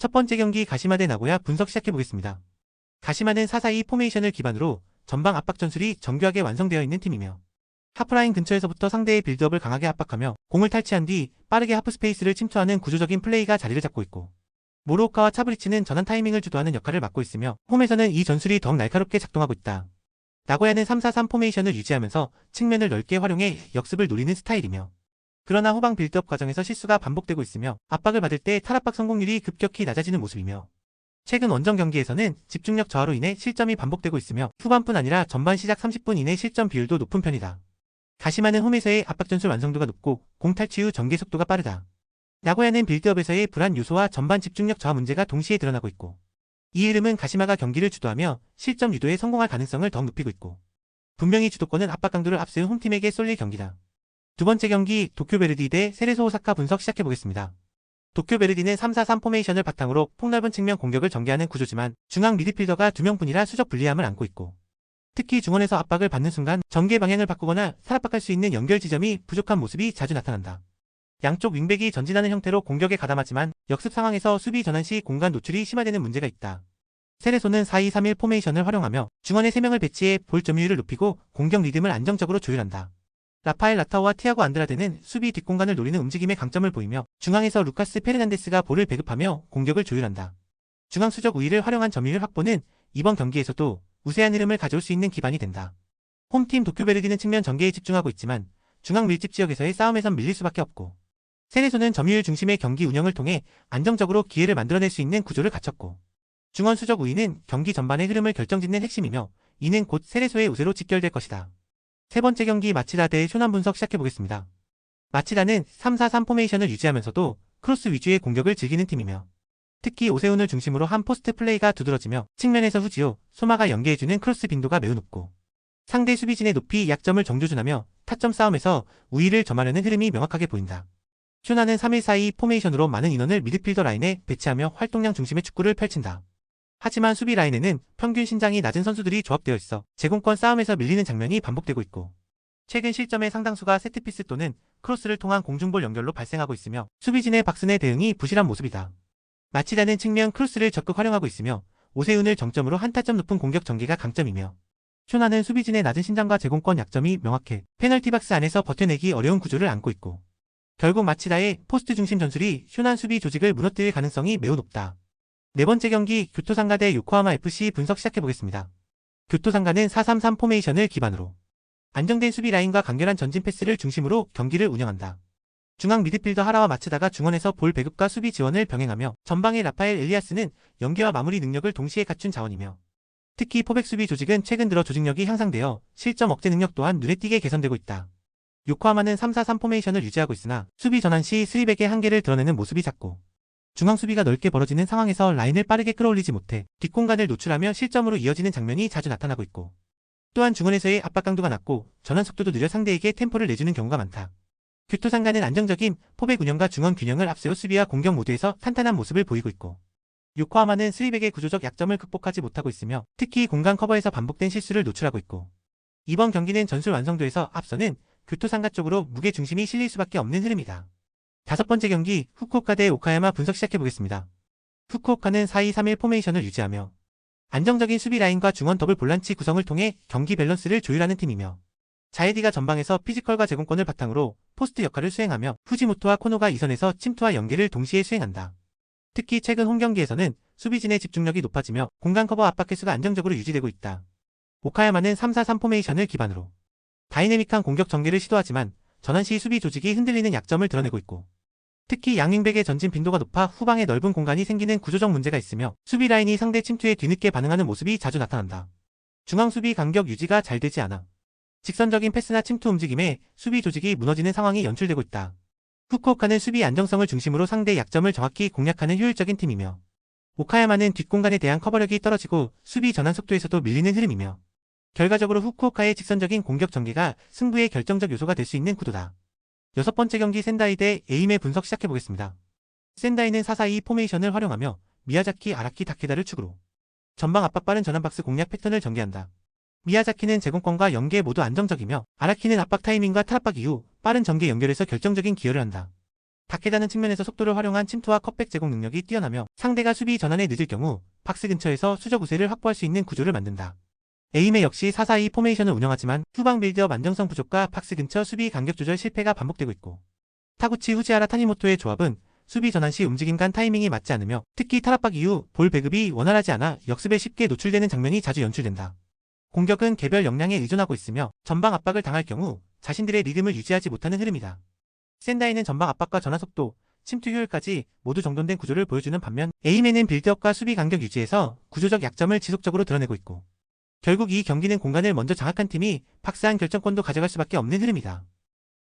첫 번째 경기 가시마 대 나고야 분석 시작해보겠습니다. 가시마는 442 포메이션을 기반으로 전방 압박 전술이 정교하게 완성되어 있는 팀이며 하프라인 근처에서부터 상대의 빌드업을 강하게 압박하며 공을 탈취한 뒤 빠르게 하프 스페이스를 침투하는 구조적인 플레이가 자리를 잡고 있고 모로오카와 차브리치는 전환 타이밍을 주도하는 역할을 맡고 있으며 홈에서는 이 전술이 더욱 날카롭게 작동하고 있다. 나고야는 343 포메이션을 유지하면서 측면을 넓게 활용해 역습을 노리는 스타일이며 그러나 후방 빌드업 과정에서 실수가 반복되고 있으며 압박을 받을 때 탈압박 성공률이 급격히 낮아지는 모습이며 최근 원정 경기에서는 집중력 저하로 인해 실점이 반복되고 있으며 후반뿐 아니라 전반 시작 30분 이내 실점 비율도 높은 편이다. 가시마는 홈에서의 압박 전술 완성도가 높고 공 탈취 후 전개 속도가 빠르다. 나고야는 빌드업에서의 불안 요소와 전반 집중력 저하 문제가 동시에 드러나고 있고 이 흐름은 가시마가 경기를 주도하며 실점 유도에 성공할 가능성을 더욱 높이고 있고 분명히 주도권은 압박 강도를 앞세운 홈팀에게 쏠릴 경기다. 두 번째 경기 도쿄베르디 대 세레소 오사카 분석 시작해보겠습니다. 도쿄베르디는 3-4-3 포메이션을 바탕으로 폭넓은 측면 공격을 전개하는 구조지만 중앙 미드필더가 두 명뿐이라 수적 불리함을 안고 있고 특히 중원에서 압박을 받는 순간 전개 방향을 바꾸거나 탈압박할 수 있는 연결 지점이 부족한 모습이 자주 나타난다. 양쪽 윙백이 전진하는 형태로 공격에 가담하지만 역습 상황에서 수비 전환 시 공간 노출이 심화되는 문제가 있다. 세레소는 4-2-3-1 포메이션을 활용하며 중원에 3명을 배치해 볼 점유율을 높이고 공격 리듬을 안정적으로 조율한다. 라파엘 라타오와 티아고 안드라데는 수비 뒷공간을 노리는 움직임의 강점을 보이며 중앙에서 루카스 페르난데스가 볼을 배급하며 공격을 조율한다. 중앙 수적 우위를 활용한 점유율 확보는 이번 경기에서도 우세한 흐름을 가져올 수 있는 기반이 된다. 홈팀 도쿄베르디는 측면 전개에 집중하고 있지만 중앙 밀집 지역에서의 싸움에선 밀릴 수밖에 없고 세레소는 점유율 중심의 경기 운영을 통해 안정적으로 기회를 만들어낼 수 있는 구조를 갖췄고 중원 수적 우위는 경기 전반의 흐름을 결정짓는 핵심이며 이는 곧 세레소의 우세로 직결될 것이다. 세 번째 경기 마치다 대 쇼남 분석 시작해보겠습니다. 마치다는 3-4-3 포메이션을 유지하면서도 크로스 위주의 공격을 즐기는 팀이며 특히 오세훈을 중심으로 한 포스트 플레이가 두드러지며 측면에서 후지오, 소마가 연계해주는 크로스 빈도가 매우 높고 상대 수비진의 높이 약점을 정조준하며 타점 싸움에서 우위를 점하려는 흐름이 명확하게 보인다. 쇼나는 3-1-4-2 포메이션으로 많은 인원을 미드필더 라인에 배치하며 활동량 중심의 축구를 펼친다. 하지만 수비 라인에는 평균 신장이 낮은 선수들이 조합되어 있어 제공권 싸움에서 밀리는 장면이 반복되고 있고 최근 실점의 상당수가 세트피스 또는 크로스를 통한 공중볼 연결로 발생하고 있으며 수비진의 박스내 대응이 부실한 모습이다. 마치다는 측면 크로스를 적극 활용하고 있으며 오세훈을 정점으로 한 타점 높은 공격 전개가 강점이며 쇼나는 수비진의 낮은 신장과 제공권 약점이 명확해 페널티 박스 안에서 버텨내기 어려운 구조를 안고 있고 결국 마치다의 포스트 중심 전술이 쇼난 수비 조직을 무너뜨릴 가능성이 매우 높다. 네 번째 경기 교토상가 대 요코하마 FC 분석 시작해보겠습니다. 교토상가는 4-3-3 포메이션을 기반으로 안정된 수비 라인과 간결한 전진 패스를 중심으로 경기를 운영한다. 중앙 미드필더 하라와 마츠다가 중원에서 볼 배급과 수비 지원을 병행하며 전방의 라파엘 엘리아스는 연계와 마무리 능력을 동시에 갖춘 자원이며 특히 포백 수비 조직은 최근 들어 조직력이 향상되어 실점 억제 능력 또한 눈에 띄게 개선되고 있다. 요코하마는 3-4-3 포메이션을 유지하고 있으나 수비 전환 시 스리백의 한계를 드러내는 모습이 작고 중앙 수비가 넓게 벌어지는 상황에서 라인을 빠르게 끌어올리지 못해 뒷공간을 노출하며 실점으로 이어지는 장면이 자주 나타나고 있고 또한 중원에서의 압박 강도가 낮고 전환 속도도 느려 상대에게 템포를 내주는 경우가 많다. 교토상가는 안정적인 포백 운영과 중원 균형을 앞세워 수비와 공격 모두에서 탄탄한 모습을 보이고 있고 요코하마는 스리백의 구조적 약점을 극복하지 못하고 있으며 특히 공간 커버에서 반복된 실수를 노출하고 있고 이번 경기는 전술 완성도에서 앞서는 교토상가 쪽으로 무게 중심이 실릴 수밖에 없는 흐름이다. 다섯 번째 경기 후쿠오카 대 오카야마 분석 시작해보겠습니다. 후쿠오카는 4-2-3-1 포메이션을 유지하며 안정적인 수비 라인과 중원 더블 볼란치 구성을 통해 경기 밸런스를 조율하는 팀이며 자에디가 전방에서 피지컬과 제공권을 바탕으로 포스트 역할을 수행하며 후지모토와 코노가 이선에서 침투와 연계를 동시에 수행한다. 특히 최근 홈 경기에서는 수비진의 집중력이 높아지며 공간 커버 압박 횟수가 안정적으로 유지되고 있다. 오카야마는 3-4-3 포메이션을 기반으로 다이내믹한 공격 전개를 시도하지만 전환 시 수비 조직이 흔들리는 약점을 드러내고 있고 특히 양윙백의 전진 빈도가 높아 후방에 넓은 공간이 생기는 구조적 문제가 있으며 수비 라인이 상대 침투에 뒤늦게 반응하는 모습이 자주 나타난다. 중앙 수비 간격 유지가 잘 되지 않아 직선적인 패스나 침투 움직임에 수비 조직이 무너지는 상황이 연출되고 있다. 후쿠오카는 수비 안정성을 중심으로 상대 약점을 정확히 공략하는 효율적인 팀이며 오카야마는 뒷공간에 대한 커버력이 떨어지고 수비 전환 속도에서도 밀리는 흐름이며 결과적으로 후쿠오카의 직선적인 공격 전개가 승부의 결정적 요소가 될 수 있는 구도다. 여섯 번째 경기 센다이 대 에임의 분석 시작해보겠습니다. 센다이는 442 포메이션을 활용하며 미야자키, 아라키, 다케다를 축으로 전방 압박 빠른 전환 박스 공략 패턴을 전개한다. 미야자키는 제공권과 연계 모두 안정적이며 아라키는 압박 타이밍과 탈압박 이후 빠른 전개 연결에서 결정적인 기여를 한다. 다케다는 측면에서 속도를 활용한 침투와 컵백 제공 능력이 뛰어나며 상대가 수비 전환에 늦을 경우 박스 근처에서 수적 우세를 확보할 수 있는 구조를 만든다. 에임에 역시 442 포메이션을 운영하지만 후방 빌드업 안정성 부족과 박스 근처 수비 간격 조절 실패가 반복되고 있고 타구치 후지하라 타니모토의 조합은 수비 전환 시 움직임 간 타이밍이 맞지 않으며 특히 탈압박 이후 볼 배급이 원활하지 않아 역습에 쉽게 노출되는 장면이 자주 연출된다. 공격은 개별 역량에 의존하고 있으며 전방 압박을 당할 경우 자신들의 리듬을 유지하지 못하는 흐름이다. 센다이는 전방 압박과 전환 속도, 침투 효율까지 모두 정돈된 구조를 보여주는 반면 에임에는 빌드업과 수비 간격 유지에서 구조적 약점을 지속적으로 드러내고 있고 결국 이 경기는 공간을 먼저 장악한 팀이 박스한 결정권도 가져갈 수밖에 없는 흐름이다.